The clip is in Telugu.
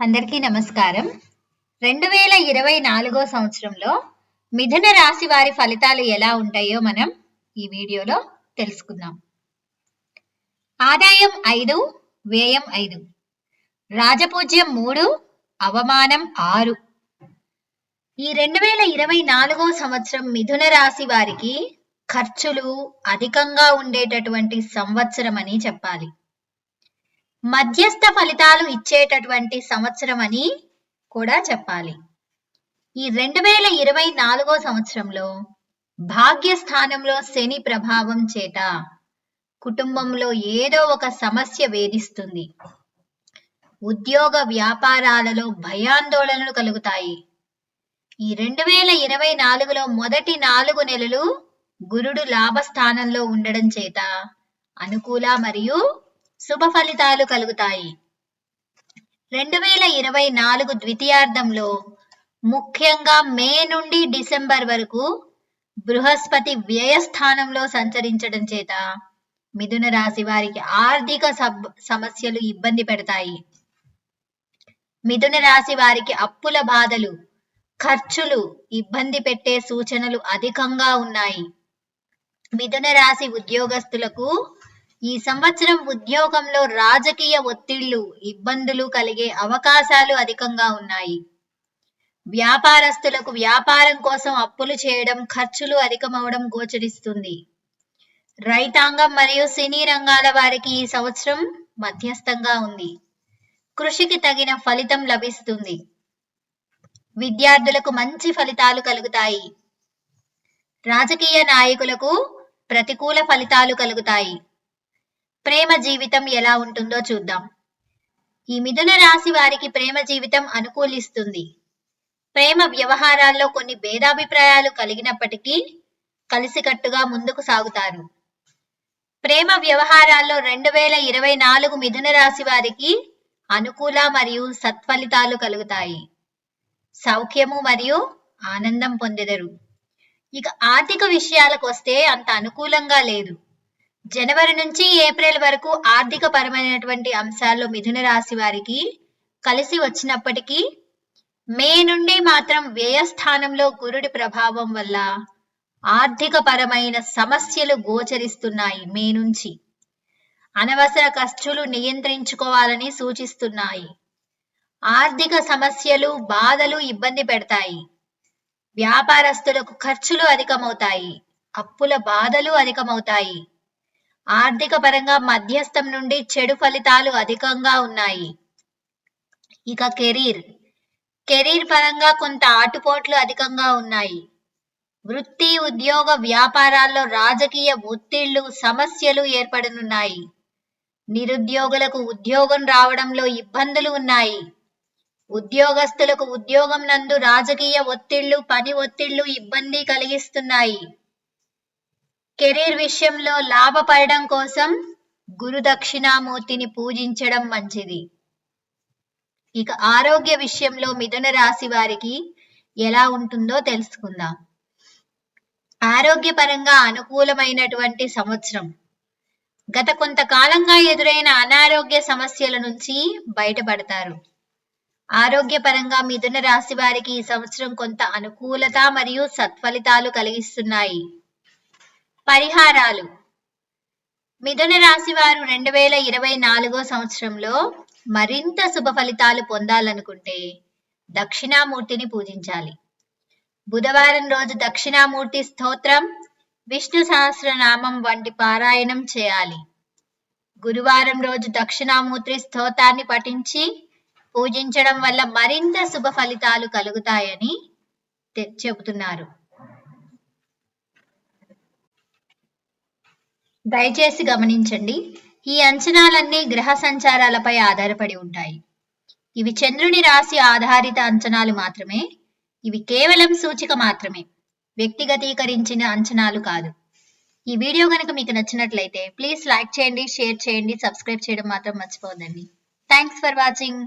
అందరికీ నమస్కారం. రెండు వేల ఇరవై నాలుగో సంవత్సరంలో మిథున రాశి వారి ఫలితాలు ఎలా ఉంటాయో మనం ఈ వీడియోలో తెలుసుకుందాం. ఆదాయం ఐదు వ్యయం ఐదు. రాజపూజ్యం మూడు అవమానం ఆరు. ఈ రెండు వేల ఇరవై నాలుగో సంవత్సరం మిథున రాశి వారికి ఖర్చులు అధికంగా ఉండేటటువంటి సంవత్సరం అని చెప్పాలి. మధ్యస్థ ఫలితాలు ఇచ్చేటటువంటి సంవత్సరం అని కూడా చెప్పాలి. ఈ రెండు వేల ఇరవై నాలుగో సంవత్సరంలో భాగ్యస్థానంలో శని ప్రభావం చేత కుటుంబంలో ఏదో ఒక సమస్య వేధిస్తుంది. ఉద్యోగ వ్యాపారాలలో భయాందోళనలు కలుగుతాయి. ఈ రెండు వేల ఇరవై నాలుగులో మొదటి నాలుగు నెలలు గురుడు లాభస్థానంలో ఉండడం చేత అనుకూల మరియు శుభ ఫలితాలు కలుగుతాయి. రెండు వేల ఇరవై నాలుగు ద్వితీయార్థంలో ముఖ్యంగా మే నుండి డిసెంబర్ వరకు బృహస్పతి వ్యయస్థానంలో సంచరించడం చేత మిథున రాశి వారికి ఆర్థిక సబ్ సమస్యలు ఇబ్బంది పెడతాయి. మిథున రాశి వారికి అప్పుల బాధలు ఖర్చులు ఇబ్బంది పెట్టే సూచనలు అధికంగా ఉన్నాయి. మిథున రాశి ఉద్యోగస్తులకు ఈ సంవత్సరం ఉద్యోగంలో రాజకీయ ఒత్తిళ్ళు ఇబ్బందులు కలిగే అవకాశాలు అధికంగా ఉన్నాయి. వ్యాపారస్తులకు వ్యాపారం కోసం అప్పులు చేయడం ఖర్చులు అధికమవడం గోచరిస్తుంది. రైతాంగం మరియు సినీ రంగాల వారికి ఈ సంవత్సరం మధ్యస్థంగా ఉంది. కృషికి తగిన ఫలితం లభిస్తుంది. విద్యార్థులకు మంచి ఫలితాలు కలుగుతాయి. రాజకీయ నాయకులకు ప్రతికూల ఫలితాలు కలుగుతాయి. ప్రేమ జీవితం ఎలా ఉంటుందో చూద్దాం. ఈ మిథున రాశి వారికి ప్రేమ జీవితం అనుకూలిస్తుంది. ప్రేమ వ్యవహారాల్లో కొన్ని భేదాభిప్రాయాలు కలిగినప్పటికీ కలిసికట్టుగా ముందుకు సాగుతారు. ప్రేమ వ్యవహారాల్లో రెండు వేల ఇరవై నాలుగు మిథున రాశి వారికి అనుకూల మరియు సత్ఫలితాలు కలుగుతాయి. సౌఖ్యము మరియు ఆనందం పొందెదరు. ఇక ఆర్థిక విషయాలకు వస్తే అంత అనుకూలంగా లేదు. జనవరి నుంచి ఏప్రిల్ వరకు ఆర్థిక పరమైనటువంటి అంశాల్లో మిథున రాశి వారికి కలిసి వచ్చినప్పటికీ మే నుండి మాత్రం వ్యయస్థానంలో గురుడి ప్రభావం వల్ల ఆర్థిక పరమైన సమస్యలు గోచరిస్తున్నాయి మే నుంచి. అనవసర ఖర్చులు నియంత్రించుకోవాలని సూచిస్తున్నాయి. ఆర్థిక సమస్యలు బాధలు ఇబ్బంది పెడతాయి. వ్యాపారస్తులకు ఖర్చులు అధికమవుతాయి. అప్పుల బాధలు అధికమవుతాయి. ఆర్థిక పరంగా మధ్యస్థం నుండి చెడు ఫలితాలు అధికంగా ఉన్నాయి. ఇక కెరీర్. కెరీర్ పరంగా కొంత ఆటుపోట్లు అధికంగా ఉన్నాయి. వృత్తి ఉద్యోగ వ్యాపారాల్లో రాజకీయ ఒత్తిళ్ళు సమస్యలు ఏర్పడనున్నాయి. నిరుద్యోగులకు ఉద్యోగం రావడంలో ఇబ్బందులు ఉన్నాయి. ఉద్యోగస్తులకు ఉద్యోగం నందు రాజకీయ ఒత్తిళ్ళు పని ఒత్తిళ్ళు ఇబ్బంది కలిగిస్తున్నాయి. కెరీర్ విషయంలో లాభపడడం కోసం గురు దక్షిణామూర్తిని పూజించడం మంచిది. ఇక ఆరోగ్య విషయంలో మిథున రాశి వారికి ఎలా ఉంటుందో తెలుసుకుందాం. ఆరోగ్యపరంగా అనుకూలమైనటువంటి సంవత్సరం. గత కొంతకాలంగా ఎదురైన అనారోగ్య సమస్యల నుంచి బయటపడతారు. ఆరోగ్యపరంగా మిథున రాశి వారికి ఈ సంవత్సరం కొంత అనుకూలత మరియు సత్ఫలితాలు కలిగిస్తున్నాయి. పరిహారాలు. మిథున రాశి వారు రెండు వేల ఇరవై నాలుగో సంవత్సరంలో మరింత శుభ ఫలితాలు పొందాలనుకుంటే దక్షిణామూర్తిని పూజించాలి. బుధవారం రోజు దక్షిణామూర్తి స్తోత్రం విష్ణు సహస్రనామం వంటి పారాయణం చేయాలి. గురువారం రోజు దక్షిణామూర్తి స్తోతాన్ని పఠించి పూజించడం వల్ల మరింత శుభ ఫలితాలు కలుగుతాయని చెబుతున్నారు. దయచేసి గమనించండి ఈ అంచనాలన్నీ గ్రహ సంచారాలపై ఆధారపడి ఉంటాయి. ఇవి చంద్రుని రాశి ఆధారిత అంచనాలు మాత్రమే ఇవి కేవలం సూచిక మాత్రమే వ్యక్తిగతీకరించిన అంచనాలు కాదు. ఈ వీడియో కనుక మీకు నచ్చినట్లయితే ప్లీజ్ లైక్ చేయండి షేర్ చేయండి సబ్స్క్రైబ్ చేయడం మాత్రం మర్చిపోదండి థ్యాంక్స్ ఫర్ వాచింగ్.